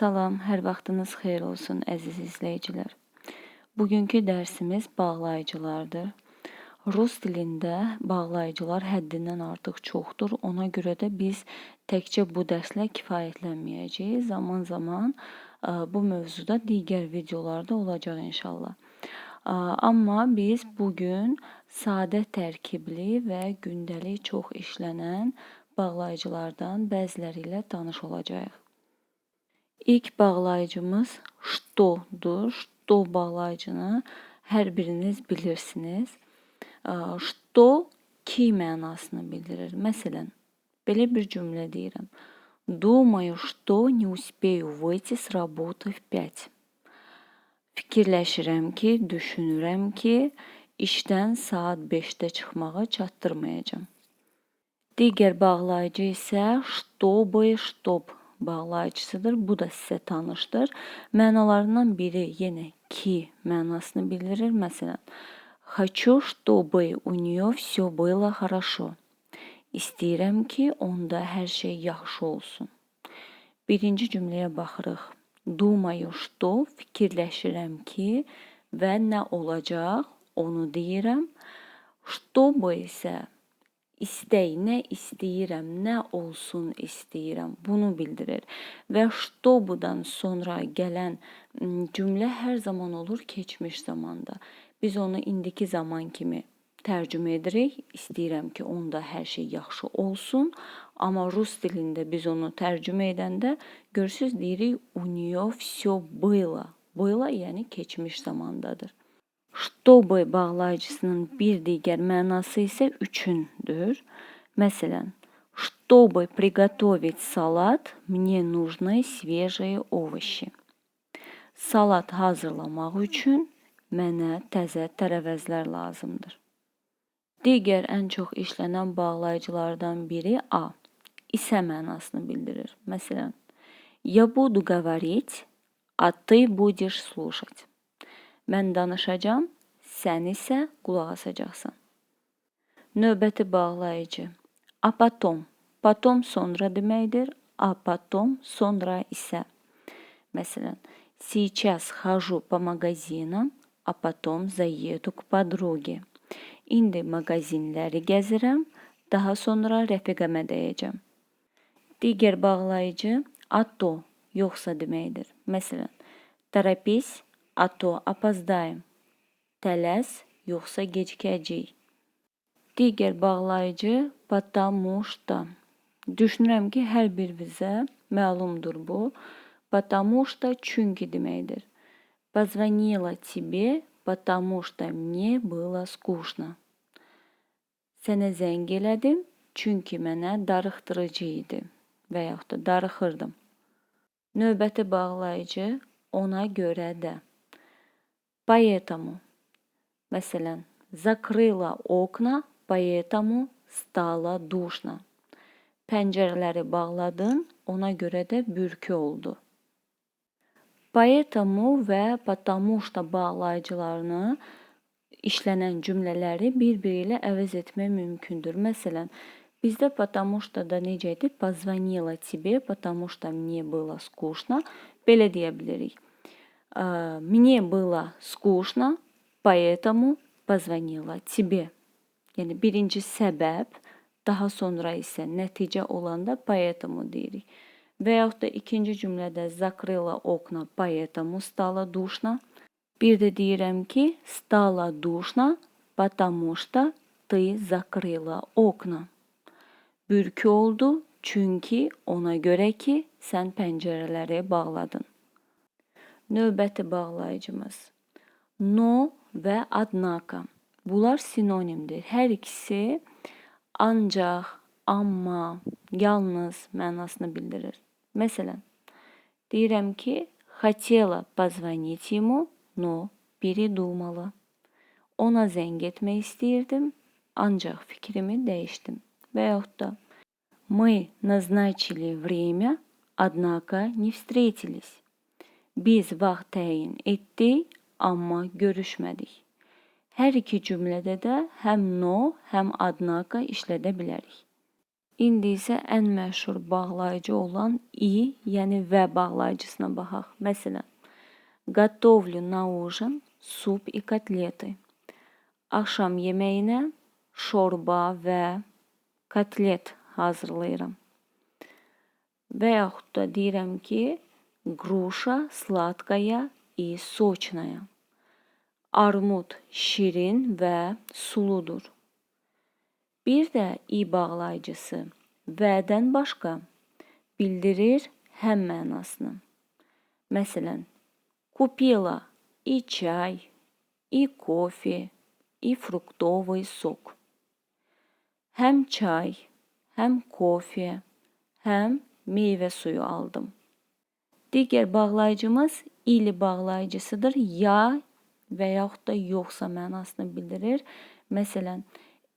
Salam, hər vaxtınız xeyir olsun əziz izləyicilər. Bugünkü dərsimiz bağlayıcılardır. Rus dilində bağlayıcılar həddindən artıq çoxdur. Ona görə də biz təkcə bu dərslə kifayətlənməyəcəyik. Zaman-zaman bu mövzuda digər videolarda olacaq inşallah. Amma biz bu gün sadə tərkibli və gündəlik çox işlənən bağlayıcılardan bəziləri ilə tanış olacağıq. İlk bağlayıcımız ştodur. Şto bağlayıcını hər biriniz bilirsiniz. Ə, Şto ki mənasını bildirir. Məsələn, belə bir cümlə deyirəm. Думаю, что не успею выйти с работы в 5. Fikirləşirəm ki, düşünürəm ki, işdən saat 5-də çıxmağı çatdırmayacağam. Digər bağlayıcı isə чтобы, чтоб bağlayıcısıdır. Bu da sizə tanışdır. Mənalarından biri yenə ki mənasını bildirir. Məsələn, Хочу, чтобы у нее все было хорошо. İstəyirəm ki, onda hər şey yaxşı olsun. Birinci cümləyə baxırıq. Думаю, что fikirləşirəm ki və nə olacaq, onu deyirəm. Чтобы isə istək, nə istəyirəm, nə olsun istəyirəm, bunu bildirir. Və ştobudan sonra gələn m, cümlə hər zaman olur keçmiş zamanda. Biz onu indiki zaman kimi tərcümə edirik. İstəyirəm ki, onda hər şey yaxşı olsun. Amma rus dilində biz onu tərcümə edəndə görürsüz deyirik у нее все было. Было yəni keçmiş zamandadır. Чтобы bağlayıcısının bir digər mənası isə üçündür. Məsələn, чтобы приготовить салат, мне нужны свежие овощи. Salat hazırlamaq üçün mənə təzə tərəvəzlər lazımdır. Digər ən çox işlənən bağlayıcılardan biri a. İsə mənasını bildirir. Məsələn, я буду говорить, а ты будешь слушать. Mən danışacağam, sən isə qulaq asacaqsan. Növbəti bağlayıcı. A потом. Потом sonra deməkdir. A потом sonra isə. Məsələn, сейчас хожу по магазинам, а потом заеду к подруге. İndi mağazinləri gəzirəm, daha sonra rəfiqəmə dəyəcəm. Digər bağlayıcı a то yoxsa deməkdir. Məsələn, торопись, а то опоздаем. Tələs, yoxsa gecikəcəyik. Digər bağlayıcı потому что. Düşünürəm ki, hər birinizə məlumdur bu. Потому что çünki deməkdir. Позвонила тебе, потому что мне было скучно. Sənə zəng elədim, çünki mənə darıxdırıcı idi və yaxud da darıxırdım. Növbəti bağlayıcı ona görə də. Поэтому. Məsələn, закрыла окна, поэтому stala duşna. Pəncərələri bağladın, ona görə də bürkü oldu. Поэтому və потому что bağlayıcılarını işlənən cümlələri bir-biri ilə əvəz etmək mümkündür. Məsələn, bizdə потому что da necə idi? Позвонила тебе, потому что мне было скучно. Belə deyə bilərik. Мне было скучно, поэтому позвонила тебе. Yəni birinci səbəb, daha sonra isə nəticə olanda поэтому deyirik. Və yaxud da ikinci cümlədə закрыла окна, поэтому стало душно. Bir də deyirəm ki, стало душно, потому что ты закрыла окна. Bürkü oldu, çünki ona görə ki, sən pəncərələri bağladın. Növbəti bağlayıcımız. No və однако. Bunlar sinonimdir. Hər ikisi ancaq, amma, yalnız mənasını bildirir. Məsələn, deyirəm ki, хотела позвонить ему, но передумала. Ona zəng etmək istəyirdim, ancaq fikrimi dəyişdim. Və yaxud da мы назначили время, однако не встретились. Biz vaxt təyin etdik, amma görüşmədik. Hər iki cümlədə də həm no, həm adnaka işlədə bilərik. İndi isə ən məşhur bağlayıcı olan i, yəni və bağlayıcısına baxaq. Məsələn, готовлю на ужин суп и котлеты. Axşam yeməyinə şorba və kotlet hazırlayıram. Və yaxud da deyirəm ki, груша сладкая и сочная. Armud şirin və suludur. Bir də i bağlayıcısı vədən başqa bildirir həm mənasını. Məsələn, купила и чай, и кофе, и фруктовый сок. Həm çay, həm kofe, həm meyvə suyu aldım. Digər bağlayıcımız ili bağlayıcısıdır. Ya və yaxud da yoxsa mənasını bildirir. Məsələn,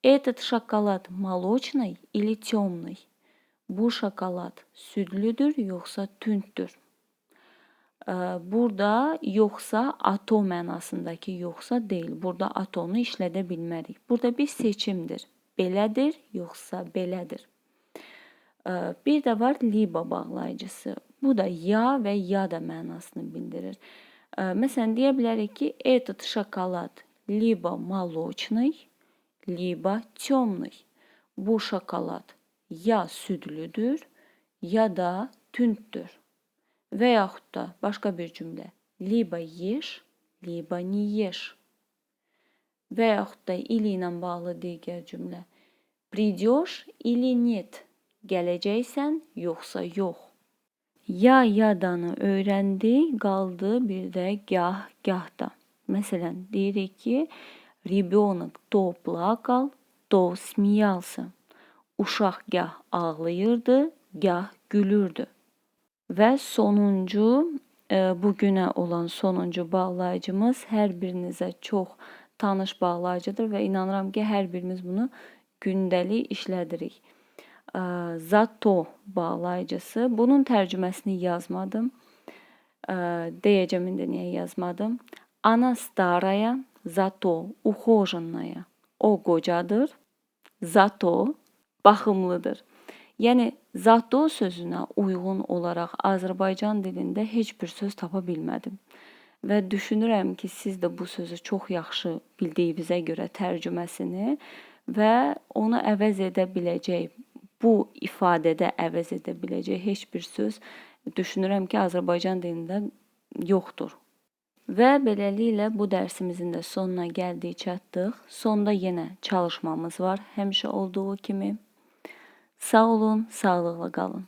этот şokolad молочный или темный? Bu şokolad südlüdür yoxsa tündür? Burada yoxsa ato mənasındakı yoxsa deyil. Burada atonu işlədə bilmərik. Burada bir seçimdir. Belədir yoxsa belədir. Bir də var liba bağlayıcısı. Bu da ya və ya da mənasını bildirir. Məsələn, deyə bilərik ki, этот şokolad либо молочный, либо темный. Bu şokolad ya südlüdür, ya da tündür. Və yaxud da başqa bir cümlə. Либо ешь, либо не ешь. Və yaxud da ili ilə bağlı digər cümlə. Придешь или нет? Gələcəksən yoxsa yox? Ya yadanı öyrəndik, qaldı bir də gah gahda. Məsələn, deyirik ki, ребенок то плакал, то смеялся. Uşaq gah ağlayırdı, gah gülürdü. Və sonuncu e, bugünə olan sonuncu bağlayıcımız hər birinizə çox tanış bağlayıcıdır və inanıram ki, hər birimiz bunu gündəlik işlədirik. E, Zato bağlayıcısı. Bunun tərcüməsini yazmadım. E, Deyəcəm indi niyə yazmadım. Ana staraya, zato ухоженная. O qocadır. Zato baxımlıdır. Yəni zato sözünə uyğun olaraq Azərbaycan dilində heç bir söz tapa bilmədim. Və düşünürəm ki, siz də bu sözü çox yaxşı bildiyinizə görə tərcüməsini və onu əvəz edə biləcək, bu ifadədə əvəz edə biləcək heç bir söz düşünürəm ki, Azərbaycan dilində yoxdur. Və beləliklə bu dərsimizin də sonuna gəldik, çatdıq. Sonda yenə çalışmamız var, həmişə olduğu kimi. Sağ olun, sağlıqla qalın.